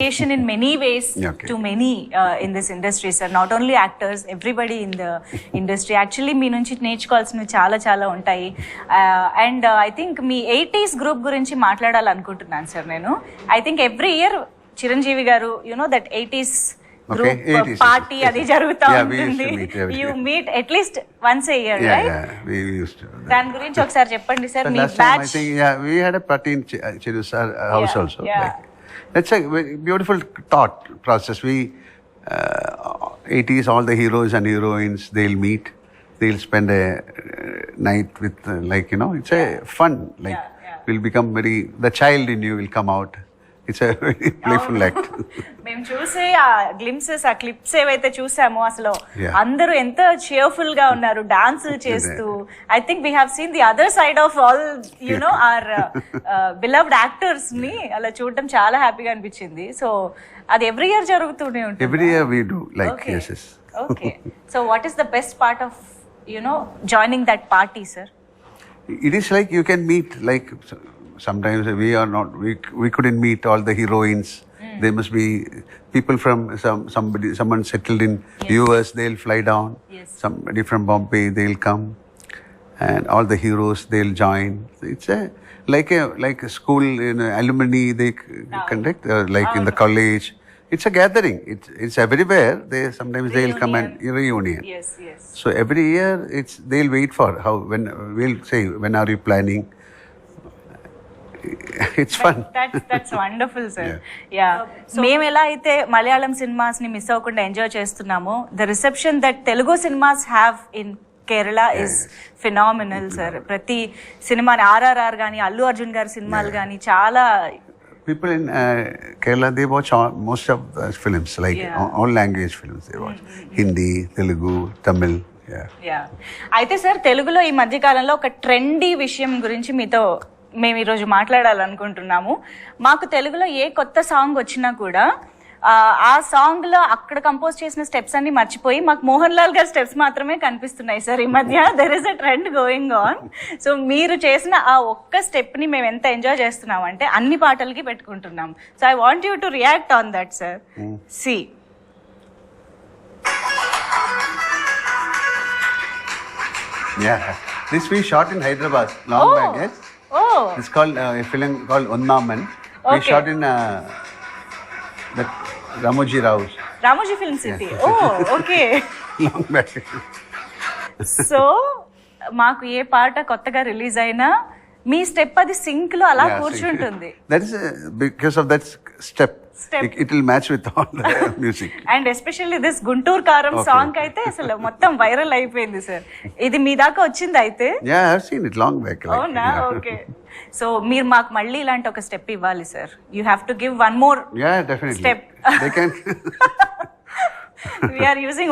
in many ways Okay. to many uh, in this industry sir not only actors everybody in the industry actually మీ నుంచి నేర్చుకోవాల్సినవి చాలా చాలా ఉంటాయి and I think మీ eighties group గురించి మాట్లాడాలనుకుంటున్నాను sir నేను I think every year Chiranjeevi garu you know that eighties group 80s. Party అది జరుగుతూ ఉంటుంది you year. Meet at least once a year. దాని గురించి ఒకసారి చెప్పండి sir me batch we had a party in Ch- uh, Chirusar house Yeah, also. yeah. Like, it's a beautiful thought process. We, uh, 80s, all the heroes and heroines, they'll meet. They'll spend a uh, night with, uh, like, you know, it's a fun. Like, Yeah, yeah. will become very, the child in you will come out. It's a very playful act. మేము చూసే ఆ glimpses ఆ clips ఏవైతే చూసామో అసలు. అందరూ ఎంత cheerful గా ఉన్నారు డాన్స్ చేస్తూ. I think we have seen the other side of all you know our beloved యాక్టర్స్ని అలా చూడటం చాలా హ్యాపీగా అనిపించింది. సో అది ఎవ్రీ ఇయర్ జరుగుతూనే ఉంటుంది yes, yes. Okay so what is the best part of you know joining that party sir is like you can meet, like s- sometimes we are not, we, we couldn't meet all the heroines. They must be people from some somebody someone settled in yes. US. They'll fly down. Yes. Somebody from Bombay they'll come, and all the heroes they'll join. It's a like a like a school in alumni they oh. conduct uh, like oh. in the oh, college. It's a gathering. It's it's everywhere. They sometimes reunion. they'll come and reunion. Yes, yes. So every year it's they'll wait for how when we'll say when are you planning It's fun. That's that's wonderful sir ya మేము ఎలా అయితే మలయాళం సినిమాస్ని miss అవ్వకుండా enjoy చేస్తున్నామో the reception that Telugu cinemas have in Kerala is phenomenal sir ప్రతి సినిమాని ఆర్ఆర్ఆర్ కానీ అల్లు అర్జున్ గారి సినిమాలు కానీ చాలా People in uh, Kerala they watch all, most of the films like Yeah. all, all language films they watch. Hindi, Telugu, Tamil. అయితే sir తెలుగులో ఈ మధ్య కాలంలో ఒక ట్రెండీ విషయం గురించి మీతో మేము ఈరోజు మాట్లాడాలనుకుంటున్నాము. మాకు తెలుగులో ఏ కొత్త సాంగ్ వచ్చినా కూడా ఆ, సాంగ్లో అక్కడ కంపోజ్ చేసిన స్టెప్స్ అన్ని మర్చిపోయి మాకు మోహన్ లాల్ గారి స్టెప్స్ మాత్రమే కనిపిస్తున్నాయి సార్ ఈ మధ్య. There is a trend going on so మీరు చేసిన ఆ ఒక్క స్టెప్ని మేము ఎంత ఎంజాయ్ చేస్తున్నాం అంటే అన్ని పాటలకి పెట్టుకుంటున్నాం. So I want you to react on that sir C Yeah. This we shot in Hyderabad. Long back. Yes. Oh It's called uh, a film called Unnaman. We Okay. shot in uh, that Ramoji Rao's Ramoji film city oh okay long back. So మాకు ఏ పాట కొత్తగా release అయినా మీ step అది సింక్లో అలా Yeah, see. కూర్చుంటుంది That is uh, because of that step. Will match with all the music. And especially this Guntur Kaaram. Song అయితే అసలు మొత్తం వైరల్ అయిపోయింది సార్ ఇది మీ దాకా వచ్చింది అయితే Yeah, I've seen it long back. like, అవునా. ఓకే సో మీరు మాకు మళ్ళీ ఇలాంటి ఒక స్టెప్ ఇవ్వాలి sir you have to give one more Yeah, definitely. Step. They can. We are using